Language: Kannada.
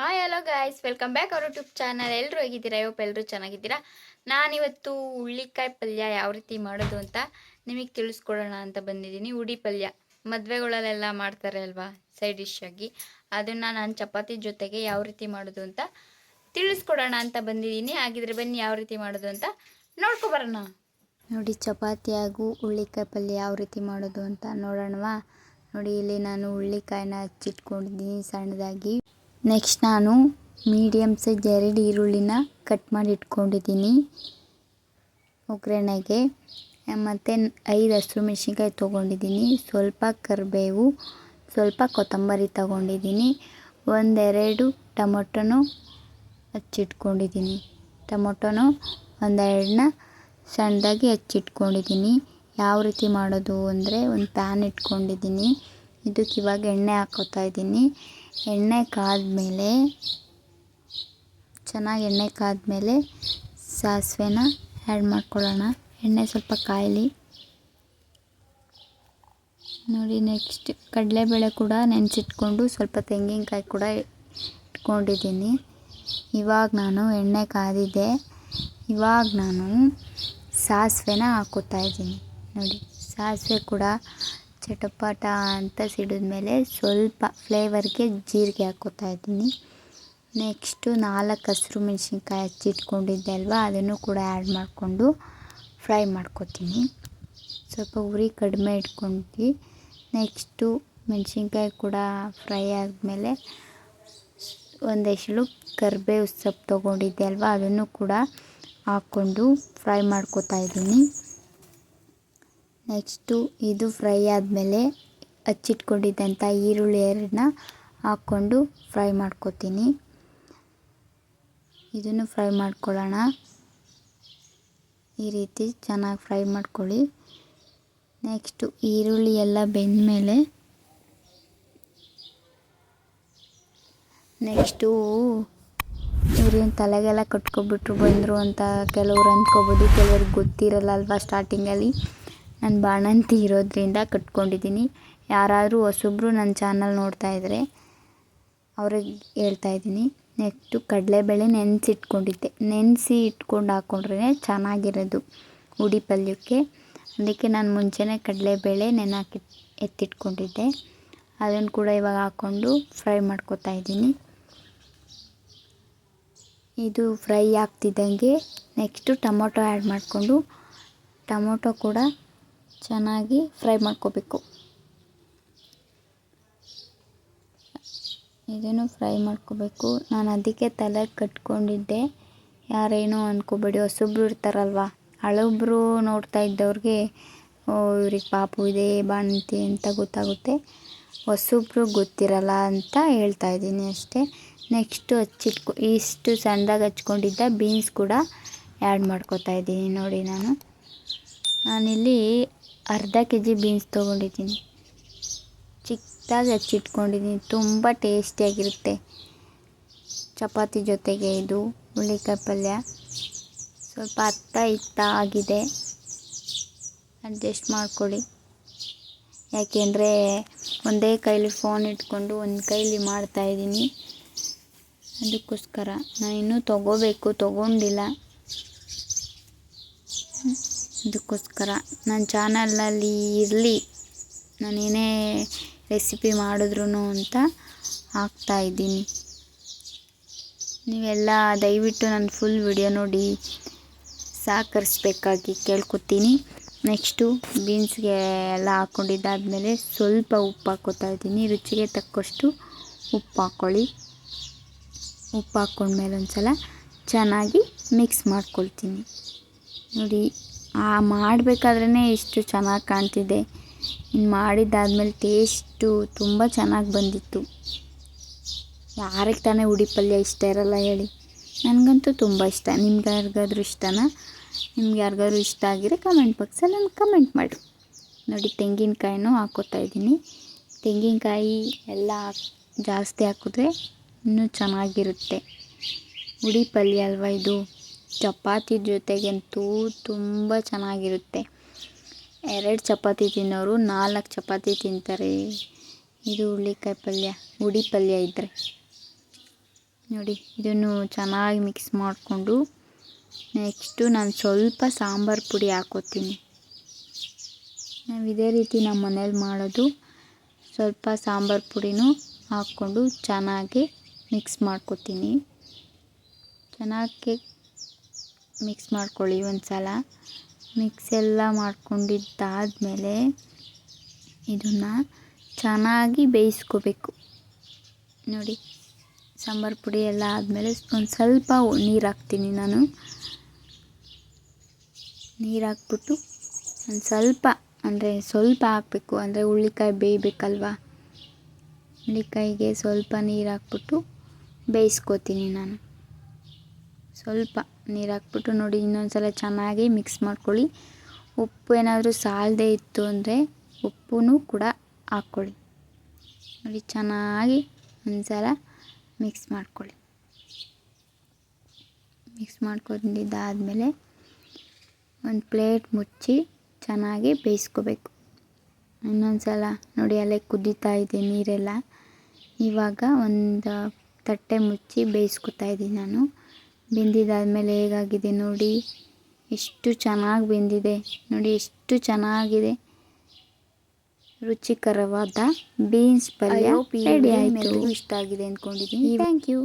Hi hello guys welcome back ಅವ್ರ ಯೂಟ್ಯೂಬ್ ಚಾನಲ್ ಎಲ್ಲರೂ ಹೇಗಿದ್ದೀರಾ? ಇವಪ್ಪ ಎಲ್ಲರೂ ಚೆನ್ನಾಗಿದ್ದೀರಾ? ನಾನಿವತ್ತು ಹುಳ್ಳಿಕಾಯಿ ಪಲ್ಯ ಯಾವ ರೀತಿ ಮಾಡೋದು ಅಂತ ನಿಮಗೆ ತಿಳಿಸ್ಕೊಡೋಣ ಅಂತ ಬಂದಿದ್ದೀನಿ. ಉಡಿ ಪಲ್ಯ. ಮದುವೆಗಳಲ್ಲೆಲ್ಲ ಮಾಡ್ತಾರೆ ಅಲ್ವಾ? ಸೈಡ್ ಡಿಶ್ ಆಗಿ. ಅದನ್ನು ನಾನು ಚಪಾತಿ ಜೊತೆಗೆ ಯಾವ ರೀತಿ ಮಾಡೋದು ಅಂತ ತಿಳಿಸ್ಕೊಡೋಣ ಅಂತ ಬಂದಿದ್ದೀನಿ. ಹಾಗಿದ್ರೆ ಬನ್ನಿ ಯಾವ ರೀತಿ ಮಾಡೋದು ಅಂತ ನೋಡ್ಕೊಬರೋಣ ನೋಡಿ, ಚಪಾತಿ ಹಾಗೂ ಹುಳ್ಳಿಕಾಯಿ ಪಲ್ಯ ಯಾವ ರೀತಿ ಮಾಡೋದು ಅಂತ ನೋಡೋಣವಾ? ನೋಡಿ, ಇಲ್ಲಿ ನಾನು ಹುಳ್ಳಿಕಾಯಿನ ಹಚ್ಚಿಟ್ಕೊಂಡಿದ್ದೀನಿ ಸಣ್ಣದಾಗಿ. ನೆಕ್ಸ್ಟ್ ನಾನು ಮೀಡಿಯಮ್ ಸೈಜ್ ಎರಡು ಈರುಳ್ಳಿನ ಕಟ್ ಮಾಡಿ ಇಟ್ಕೊಂಡಿದ್ದೀನಿ ಒಗ್ಗರಣೆಗೆ. ಮತ್ತು ಐದು ಹಸಿರು ಮೆಣಸಿನ್ಕಾಯಿ ತೊಗೊಂಡಿದ್ದೀನಿ. ಸ್ವಲ್ಪ ಕರಿಬೇವು, ಸ್ವಲ್ಪ ಕೊತ್ತಂಬರಿ ತಗೊಂಡಿದ್ದೀನಿ. ಒಂದೆರಡು ಟೊಮೊಟೊನೂ ಹಚ್ಚಿಟ್ಕೊಂಡಿದ್ದೀನಿ. ಟೊಮೊಟೊನು ಒಂದೆರಡನ್ನ ಸಣ್ಣದಾಗಿ ಹಚ್ಚಿಟ್ಕೊಂಡಿದ್ದೀನಿ. ಯಾವ ರೀತಿ ಮಾಡೋದು ಅಂದರೆ ಒಂದು ಪ್ಯಾನ್ ಇಟ್ಕೊಂಡಿದ್ದೀನಿ. ಇದಕ್ಕೆ ಇವಾಗ ಎಣ್ಣೆ ಹಾಕೋತಾ ಇದ್ದೀನಿ. ಎಣ್ಣೆ ಕಾದಮೇಲೆ, ಚೆನ್ನಾಗಿ ಎಣ್ಣೆ ಕಾದಮೇಲೆ ಸಾಸಿವೆನ ಆ್ಯಡ್ ಮಾಡ್ಕೊಳ್ಳೋಣ. ಎಣ್ಣೆ ಸ್ವಲ್ಪ ಕಾಯಲಿ. ನೋಡಿ ನೆಕ್ಸ್ಟ್ ಕಡಲೆಬೇಳೆ ಕೂಡ ನೆನೆಸಿಟ್ಕೊಂಡು ಸ್ವಲ್ಪ ತೆಂಗಿನಕಾಯಿ ಕೂಡ ಇಟ್ಕೊಂಡಿದ್ದೀನಿ. ಇವಾಗ ನಾನು ಎಣ್ಣೆ ಕಾದಿದೆ. ಇವಾಗ ನಾನು ಸಾಸಿವೆನ ಹಾಕೋತಾ ಇದ್ದೀನಿ. ನೋಡಿ, ಸಾಸಿವೆ ಕೂಡ ಚಟಪಟ ಅಂತ ಸಿಡಿದ್ಮೇಲೆ ಸ್ವಲ್ಪ ಫ್ಲೇವರ್ಗೆ ಜೀರಿಗೆ ಹಾಕೋತಾ ಇದ್ದೀನಿ. ನೆಕ್ಸ್ಟು ನಾಲ್ಕು ಹಸಿರು ಮೆಣಸಿನ್ಕಾಯಿ ಹಚ್ಚಿಟ್ಕೊಂಡಿದ್ದೆ ಅಲ್ವಾ, ಅದನ್ನು ಕೂಡ ಆ್ಯಡ್ ಮಾಡಿಕೊಂಡು ಫ್ರೈ ಮಾಡ್ಕೊತೀನಿ. ಸ್ವಲ್ಪ ಉರಿ ಕಡಿಮೆ ಇಟ್ಕೊಂಡು ನೆಕ್ಸ್ಟು ಮೆಣಸಿನ್ಕಾಯಿ ಕೂಡ ಫ್ರೈ ಆದಮೇಲೆ ಒಂದೆಷ್ಟು ಕರಿಬೇವು ಸೊಪ್ಪು ತೊಗೊಂಡಿದ್ದೆ ಅಲ್ವಾ, ಅದನ್ನು ಕೂಡ ಹಾಕ್ಕೊಂಡು ಫ್ರೈ ಮಾಡ್ಕೊತಾ ಇದ್ದೀನಿ. ನೆಕ್ಸ್ಟು ಇದು ಫ್ರೈ ಆದಮೇಲೆ ಹಚ್ಚಿಟ್ಕೊಂಡಿದ್ದಂಥ ಈರುಳ್ಳಿ ಎರಡನ್ನ ಹಾಕ್ಕೊಂಡು ಫ್ರೈ ಮಾಡ್ಕೊತೀನಿ. ಇದನ್ನು ಫ್ರೈ ಮಾಡ್ಕೊಳ್ಳೋಣ. ಈ ರೀತಿ ಚೆನ್ನಾಗಿ ಫ್ರೈ ಮಾಡ್ಕೊಳ್ಳಿ. ನೆಕ್ಸ್ಟು ಈರುಳ್ಳಿ ಎಲ್ಲ ಬೆಂದಮೇಲೆ ನೆಕ್ಸ್ಟು ಇವ್ರೇನು ತಲೆಗೆಲ್ಲ ಕಟ್ಕೊಬಿಟ್ರು ಬಂದರು ಅಂತ ಕೆಲವ್ರು ಅಂದ್ಕೋಬೋದು. ಕೆಲವ್ರಿಗೆ ಗೊತ್ತಿರಲ್ಲ ಅಲ್ವಾ ಸ್ಟಾರ್ಟಿಂಗಲ್ಲಿ ನಾನು ಬಾಣಂತಿ ಇರೋದ್ರಿಂದ ಕಟ್ಕೊಂಡಿದ್ದೀನಿ. ಯಾರಾದರೂ ಹೊಸಬ್ರು ನನ್ನ ಚಾನಲ್ ನೋಡ್ತಾ ಇದ್ದರೆ ಅವ್ರಿಗೆ ಹೇಳ್ತಾ ಇದ್ದೀನಿ. ನೆಕ್ಸ್ಟು ಕಡಲೆಬೇಳೆ ನೆನೆಸಿಟ್ಕೊಂಡಿದ್ದೆ. ನೆನೆಸಿ ಇಟ್ಕೊಂಡು ಹಾಕ್ಕೊಂಡ್ರೆ ಚೆನ್ನಾಗಿರೋದು ಉಡಿ ಪಲ್ಯಕ್ಕೆ. ಅದಕ್ಕೆ ನಾನು ಮುಂಚೆನೆ ಕಡಲೆಬೇಳೆ ನೆನಾಕಿ ಎತ್ತಿಟ್ಕೊಂಡಿದ್ದೆ. ಅದನ್ನು ಕೂಡ ಇವಾಗ ಹಾಕ್ಕೊಂಡು ಫ್ರೈ ಮಾಡ್ಕೊತಾ ಇದ್ದೀನಿ. ಇದು ಫ್ರೈ ಆಗ್ತಿದ್ದಂಗೆ ನೆಕ್ಸ್ಟು ಟೊಮೊಟೊ ಆ್ಯಡ್ ಮಾಡಿಕೊಂಡು ಟೊಮೊಟೊ ಕೂಡ ಚೆನ್ನಾಗಿ ಫ್ರೈ ಮಾಡ್ಕೋಬೇಕು. ಇದನ್ನು ಫ್ರೈ ಮಾಡ್ಕೋಬೇಕು. ನಾನು ಅದಕ್ಕೆ ತಲೆ ಕಟ್ಕೊಂಡಿದ್ದೆ. ಯಾರೇನೋ ಅಂದ್ಕೋಬೇಡಿ ಹೊಸೊಬ್ರು ಇರ್ತಾರಲ್ವ? ಹಳಬ್ರು ನೋಡ್ತಾ ಇದ್ದವ್ರಿಗೆ ಇವ್ರಿಗೆ ಪಾಪು ಇದೆ ಬಾಣಂತಿ ಅಂತ ಗೊತ್ತಾಗುತ್ತೆ. ಹೊಸೊಬ್ರು ಗೊತ್ತಿರಲ್ಲ ಅಂತ ಹೇಳ್ತಾ ಇದ್ದೀನಿ ಅಷ್ಟೇ. ನೆಕ್ಸ್ಟು ಹಚ್ಚಿಟ್ಕೊ, ಇಷ್ಟು ಸಣ್ಣದಾಗಿ ಹಚ್ಕೊಂಡಿದ್ದ ಬೀನ್ಸ್ ಕೂಡ ಆ್ಯಡ್ ಮಾಡ್ಕೋತಾ ಇದ್ದೀನಿ ನೋಡಿ ನಾನು. ನಾನಿಲ್ಲಿ ಅರ್ಧ ಕೆ ಜಿ ಬೀನ್ಸ್ ತೊಗೊಂಡಿದ್ದೀನಿ. ಚಿಕ್ಕದಾಗಿ ಹಚ್ಚಿಟ್ಕೊಂಡಿದ್ದೀನಿ. ತುಂಬ ಟೇಸ್ಟಿಯಾಗಿರುತ್ತೆ ಚಪಾತಿ ಜೊತೆಗೆ ಇದು ಹುಳ್ಳಿಕಾಯಿ ಪಲ್ಯ. ಸ್ವಲ್ಪ ಅರ್ಥ ಇತ್ತ ಆಗಿದೆ. ಅಡ್ಜಸ್ಟ್ ಮಾಡ್ಕೊಳ್ಳಿ. ಯಾಕೆಂದರೆ ಒಂದೇ ಕೈಲಿ ಫೋನ್ ಇಟ್ಕೊಂಡು ಒಂದು ಕೈಲಿ ಮಾಡ್ತಾಯಿದ್ದೀನಿ ಅದಕ್ಕೋಸ್ಕರ ನಾನು ಇನ್ನೂ ತೊಗೋಬೇಕು, ತೊಗೊಂಡಿಲ್ಲ. ಅದಕ್ಕೋಸ್ಕರ ನನ್ನ ಚಾನಲಲ್ಲಿ ಇರಲಿ. ನಾನೇನೇ ರೆಸಿಪಿ ಮಾಡಿದ್ರು ಅಂತ ಹಾಕ್ತಾಯಿದ್ದೀನಿ ನೀವೆಲ್ಲ ದಯವಿಟ್ಟು ನನ್ನ ಫುಲ್ ವಿಡಿಯೋ ನೋಡಿ ಸಹಕರಿಸ್ಬೇಕಾಗಿ ಕೇಳ್ಕೊತೀನಿ. ನೆಕ್ಸ್ಟು ಬೀನ್ಸ್ಗೆ ಎಲ್ಲ ಹಾಕ್ಕೊಂಡಿದ್ದಾದಮೇಲೆ ಸ್ವಲ್ಪ ಉಪ್ಪು ಹಾಕೋತಾ ಇದ್ದೀನಿ. ರುಚಿಗೆ ತಕ್ಕಷ್ಟು ಉಪ್ಪು ಹಾಕ್ಕೊಳ್ಳಿ. ಉಪ್ಪು ಹಾಕ್ಕೊಂಡ್ಮೇಲೆ ಒಂದು ಸಲ ಚೆನ್ನಾಗಿ ಮಿಕ್ಸ್ ಮಾಡ್ಕೊಳ್ತೀನಿ. ನೋಡಿ. ಆ ಮಾಡಬೇಕಾದ್ರೇ ಇಷ್ಟು ಚೆನ್ನಾಗಿ ಕಾಣ್ತಿದೆ. ಇನ್ನು ಮಾಡಿದ್ದಾದ್ಮೇಲೆ ಟೇಸ್ಟು ತುಂಬ ಚೆನ್ನಾಗಿ ಬಂದಿತ್ತು. ಯಾರಿಗೆ ತಾನೇ ಉಡಿ ಪಲ್ಯ ಇಷ್ಟ ಇರಲ್ಲ ಹೇಳಿ. ನನಗಂತೂ ತುಂಬ ಇಷ್ಟ. ನಿಮ್ಗೆ ಯಾರಿಗಾದ್ರೂ ಇಷ್ಟನಾ? ನಿಮ್ಗೆ ಯಾರಿಗಾದ್ರೂ ಇಷ್ಟ ಆಗಿದ್ರೆ ಕಮೆಂಟ್ ಬಾಕ್ಸಲ್ಲಿ ನನಗೆ ಕಮೆಂಟ್ ಮಾಡಿ ನೋಡಿ, ತೆಂಗಿನಕಾಯಿನೂ ಹಾಕೋತಾ ಇದ್ದೀನಿ. ತೆಂಗಿನಕಾಯಿ ಎಲ್ಲ ಜಾಸ್ತಿ ಹಾಕಿದ್ರೆ ಇನ್ನೂ ಚೆನ್ನಾಗಿರುತ್ತೆ. ಉಡಿ ಪಲ್ಯ ಅಲ್ವಾ ಇದು? ಚಪಾತಿ ಜೊತೆಗಂತೂ ತುಂಬ ಚೆನ್ನಾಗಿರುತ್ತೆ. ಎರಡು ಚಪಾತಿ ತಿನ್ನೋರು ನಾಲ್ಕು ಚಪಾತಿ ತಿಂತಾರೆ. ಇದು ಹುರ್ಳಿಕಾಯಿ ಪಲ್ಯ ಹುಡಿ ಪಲ್ಯ ಇದ್ದರೆ ನೋಡಿ, ಇದನ್ನು ಚೆನ್ನಾಗಿ ಮಿಕ್ಸ್ ಮಾಡಿಕೊಂಡು ನೆಕ್ಸ್ಟು ನಾನು ಸ್ವಲ್ಪ ಸಾಂಬಾರು ಪುಡಿ ಹಾಕೋತೀನಿ. ನಾವು ಇದೇ ರೀತಿ ನಮ್ಮ ಮನೇಲಿ ಮಾಡೋದು. ಸ್ವಲ್ಪ ಸಾಂಬಾರು ಪುಡಿನೂ ಹಾಕ್ಕೊಂಡು ಚೆನ್ನಾಗಿ ಮಿಕ್ಸ್ ಮಾಡ್ಕೊತೀನಿ. ಚೆನ್ನಾಗಿ ಮಿಕ್ಸ್ ಮಾಡ್ಕೊಳ್ಳಿ ಒಂದು ಸಲ ಮಿಕ್ಸ್ ಎಲ್ಲ ಮಾಡ್ಕೊಂಡಿದ್ದಾದಮೇಲೆ ಇದನ್ನು ಚೆನ್ನಾಗಿ ಬೇಯಿಸ್ಕೋಬೇಕು. ನೋಡಿ, ಸಾಂಬಾರು ಪುಡಿ ಎಲ್ಲ ಆದಮೇಲೆ ಒಂದು ಸ್ವಲ್ಪ ನೀರು ಹಾಕ್ತೀನಿ ನಾನು. ನೀರು ಹಾಕ್ಬಿಟ್ಟು ಒಂದು ಸ್ವಲ್ಪ, ಅಂದರೆ ಸ್ವಲ್ಪ ಹಾಕಬೇಕು, ಅಂದರೆ ಹುಳ್ಳಿಕಾಯಿ ಬೇಯಬೇಕಲ್ವಾ? ಹುಳ್ಳಿಕಾಯಿಗೆ ಸ್ವಲ್ಪ ನೀರು ಹಾಕ್ಬಿಟ್ಟು ಬೇಯಿಸ್ಕೋತೀನಿ ನಾನು. ಸ್ವಲ್ಪ. ನೀರು ಹಾಕ್ಬಿಟ್ಟು ನೋಡಿ ಇನ್ನೊಂದು ಸಲ ಚೆನ್ನಾಗಿ ಮಿಕ್ಸ್ ಮಾಡ್ಕೊಳ್ಳಿ. ಉಪ್ಪು ಏನಾದರೂ ಸಾಲದೆ ಇತ್ತು ಅಂದರೆ ಉಪ್ಪು ಕೂಡ ಹಾಕ್ಕೊಳ್ಳಿ. ನೋಡಿ ಚೆನ್ನಾಗಿ ಒಂದ್ಸಲ ಮಿಕ್ಸ್ ಮಾಡ್ಕೊಳ್ಳಿ. ಮಿಕ್ಸ್ ಮಾಡ್ಕೊಂಡಿದ್ದಾದಮೇಲೆ ಒಂದು ಪ್ಲೇಟ್ ಮುಚ್ಚಿ ಚೆನ್ನಾಗಿ ಬೇಯಿಸ್ಕೋಬೇಕು. ಇನ್ನೊಂದು ಸಲ ನೋಡಿ ಅಲ್ಲೇ ಕುದೀತಾ ಇದೆ ನೀರೆಲ್ಲ. ಇವಾಗ ಒಂದು ತಟ್ಟೆ ಮುಚ್ಚಿ ಬೇಯಿಸ್ಕೊತಾ ಇದ್ದೀನಿ ನಾನು. ಬೆಂದಿದ್ದಾದಮೇಲೆ ಹೇಗಾಗಿದೆ ನೋಡಿ. ಎಷ್ಟು ಚೆನ್ನಾಗಿ ಬೆಂದಿದೆ. ನೋಡಿ ಎಷ್ಟು ಚೆನ್ನಾಗಿದೆ. ರುಚಿಕರವಾದ ಬೀನ್ಸ್ ಪಲ್ಯ ರೆಡಿ ಆಯಿತು. ಇಷ್ಟ ಆಗಿದೆ ಅಂದ್ಕೊಂಡಿದ್ದೀನಿ. Thank you